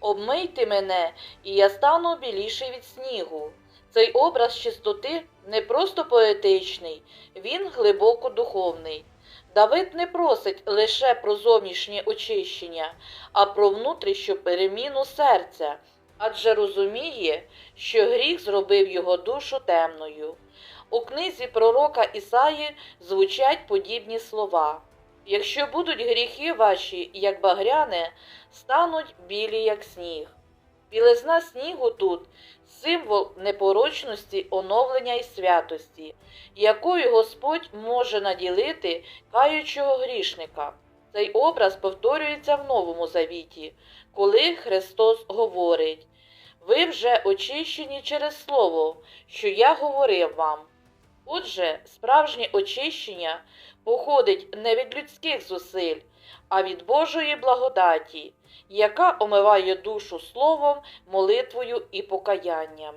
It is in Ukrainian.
обмийте мене, і я стану біліший від снігу. Цей образ чистоти не просто поетичний, він глибоко духовний. Давид не просить лише про зовнішнє очищення, а про внутрішню переміну серця, адже розуміє, що гріх зробив його душу темною. У книзі пророка Ісаї звучать подібні слова. Якщо будуть гріхи ваші, як багряне, стануть білі, як сніг. Білизна снігу тут символ непорочності, оновлення і святості, якою Господь може наділити каючого грішника. Цей образ повторюється в Новому Завіті, коли Христос говорить: Ви вже очищені через Слово, що я говорив вам. Отже, справжнє очищення походить не від людських зусиль, а від Божої благодаті, яка омиває душу словом, молитвою і покаянням.